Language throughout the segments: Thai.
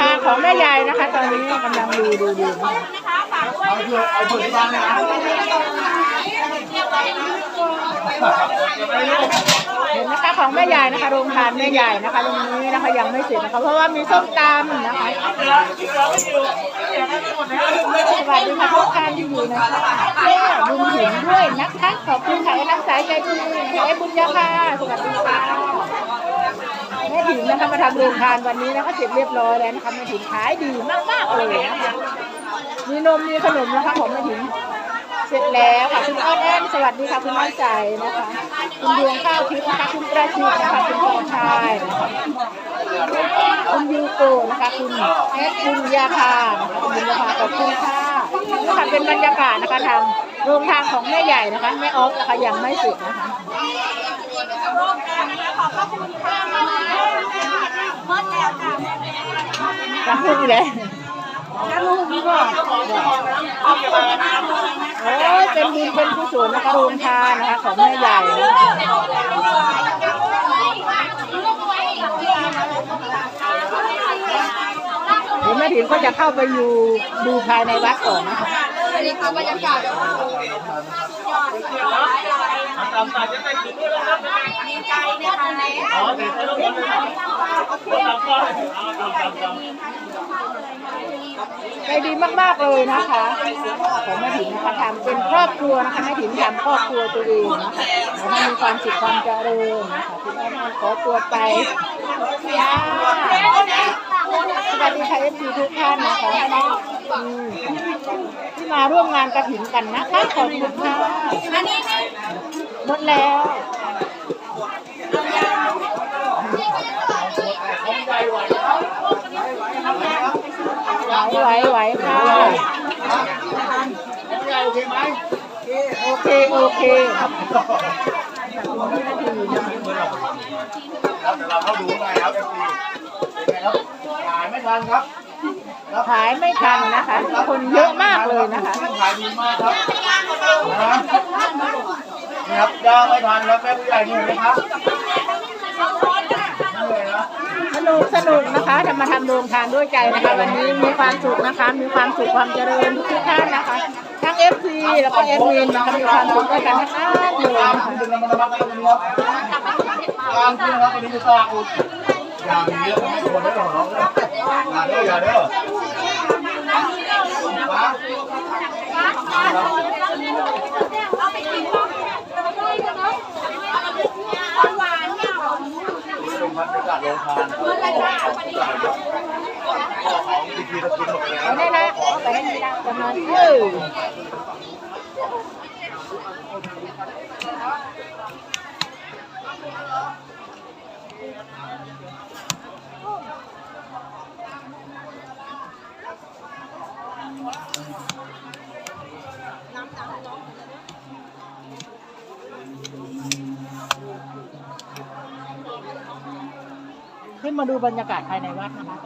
ทางของแม่ยายนะคะ ตอนนี้กำลังดูดูดูนะคะเอาเถอะเอาเถอะที่บ้านเลยนะเห็นนะคะของแม่ยายนะคะโรงทานแม่ยายนะคะตรงนี้นะคะยังไม่เสร็จนะคะเพราะว่ามีส้มตำนะคะสวัสดีค่ะทุกท่านที่อยู่นะคะแม่บุญหินด้วยนะคะขอบคุณค่ะไอ้นักสายใจดีนะคะไอ้บุญยาค่ะสวัสดีค่ะ ม่ถิ่นนะคะมาทำโรงทานวันนี้นะคะเสร็จเรียบร้อยแล้วนะคะแม่ถิ่นขายดีมากๆเลยนะคะมีนมมีขนมนะคะของแม่ถิ่นเสร็จแล้วค่ะคุณอ้อนแอนสวัสดีค่ะคุณน้อยใจนะคะคุณดวงข้าวทิพย์นะคะคุณประชิดนะคะคุณกองชายคุณยูโกนะคะคุณแอดคุณยาพานะคะคุณยาพาขอบคุณค่ะนี่ค่ะเป็นบรรยากาศนะคะทางโรงทางของแม่ใหญ่นะคะแม่ออฟนะคะยังไม่เสร็จนะคะ จะพูดอีกแล้วโอ้ยเป็นบุญเป็นกุศลนะคะโรงทานนะคะของแม่ใหญ่นะคะเดี๋ยวแม่ถินก็จะเข้าไปอยู่ดูภายในวัดก่อนนะคะ ใจดีมากๆเลยนะคะของแม่ถินนะคะทำเป็นครอบครัวนะคะแม่ถินทำครอบครัวตัวเองนะคะให้มีความสุขความเจริญนะคะคุณแม่ขอตัวไปสวัสดีค่ะเอฟซีทุกท่านนะคะ มาร่วมงานกระถิ่นกันนะคะขอบคุณค่ะหมดแล้วไหวไหวไหวค่ะโอเคไหมโอเค โอเคครับเดี๋ยวเราเข้าดูข้ครับเอฟซีเป็นไงครับขายไม่ทันครับขายไม่ทันนะคะ คนเยอะ เลยนะคะขายดีมากครับนะนี่ครับย่างไม่ทันครับแม่ผู้ใหญ่เหนื่อยไหมครับเหนื่อยนะสนุกสนุกนะคะจะมาทำโรงทานด้วยใจนะคะ วันนี้มีความสุขนะคะ มีความสุขความเจริญทุกท่านนะคะทั้งเอฟซีแล้วก็เอฟมินนะคะมีความสุขด้วยกันนะคะเลยนะคะดึงเรามาระมัดระวังกันครับกลางคืนครับวันนี้จะตากอุดอย่างเยอะไม่ควรได้หรอกอย่าเด้ออย่าเด้อมา เป็นบรรยากาศโรงทานพ่อของทีทีตะกินหมดแล้วเอาได้นะเอาไปให้ได้ประมาณเออ ขึ้นมาดูบรรยากาศภายในวัดนะคะส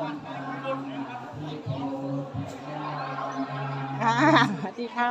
วัสดีค่ะ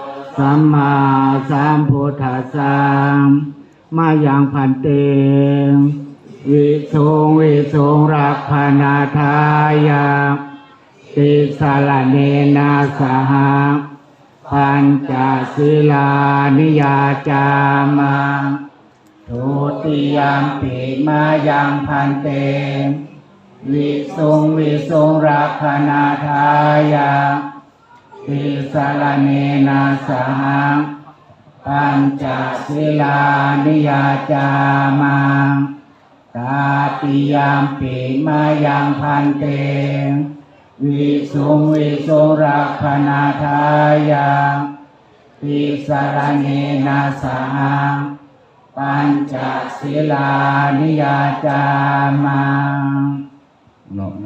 สัมมาสัมพุทธัสสะมายังพันเตวิสุงวิสุงรักพนาทายาติสาลเนนาสหปัญจศีลานิยาจามาทุติยามปีมายังพันเตวิสุงวิสุงรักขณาทายา ติสารเนนาสหังปัญจศิลานิยาจามาตาติยามปีมายังพันเตวิสุงวิสุงรักขณาทายาติสารเนนาสังปัญจศิลานิยาจามานะโม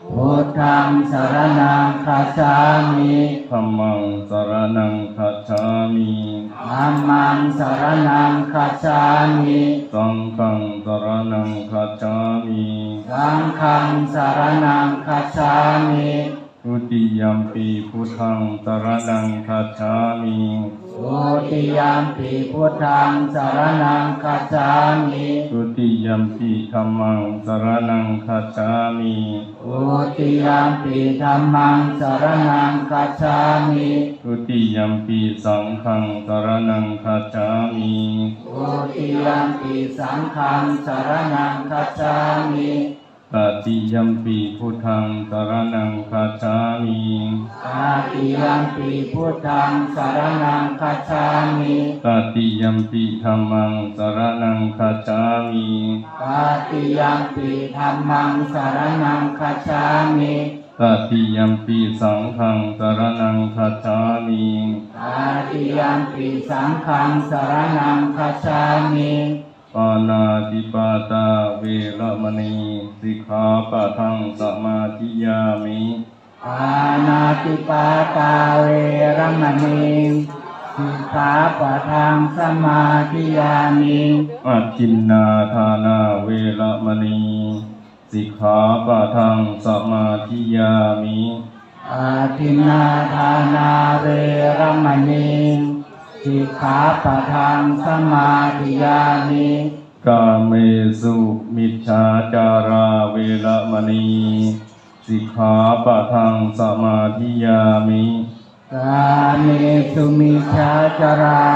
พุทธังสารนังคัจฉามิธัมมังสรณังคัจฉามิธัมมังสารนังคัจฉามิสังฆังสรณังคัจฉามิสังฆังสารนังคัจฉามิ ทุติยัมปีพุทธังสรณังคัจฉามิโอติยามปิพุทธังสารนังคัจฉามิทุติยัมปีธัมมังสรณังคัจฉามิโอติยามปิธัมมังสารนังคัจฉามิทุติยัมปีสังฆังสรณังคัจฉามิโอติยามปิสังฆังสารนังคัจฉามิ ตติยัมปีพุทธังสรณังคัจฉามิอาติยามปิพุทธังสารนังคัจฉามิตติยัมปีธัมมังสรณังคัจฉามิปาติยังปิธรรมังสารนังคัจฉามิตติยัมปีสังฆังสรณังคัจฉามิปาติยังปิสังฆังสารนังคัจฉามิ ปานาติปาตาเวรมณีสิกขาปะทังสมาธิยามิปานาติปาตาเวรมณีสิกขาปะทังสมาธิยามิอัจจินนาทานาเวรมณีสิกขาปะทังสมาธิยามิอาทินนาทานาเวรมณี สิกขาปะทังสมาธิยามิกาเมสุมิจฉาจาราเวรมณีสิกขาปะทังสมาธิยามิ กาเมสุมิชาจารา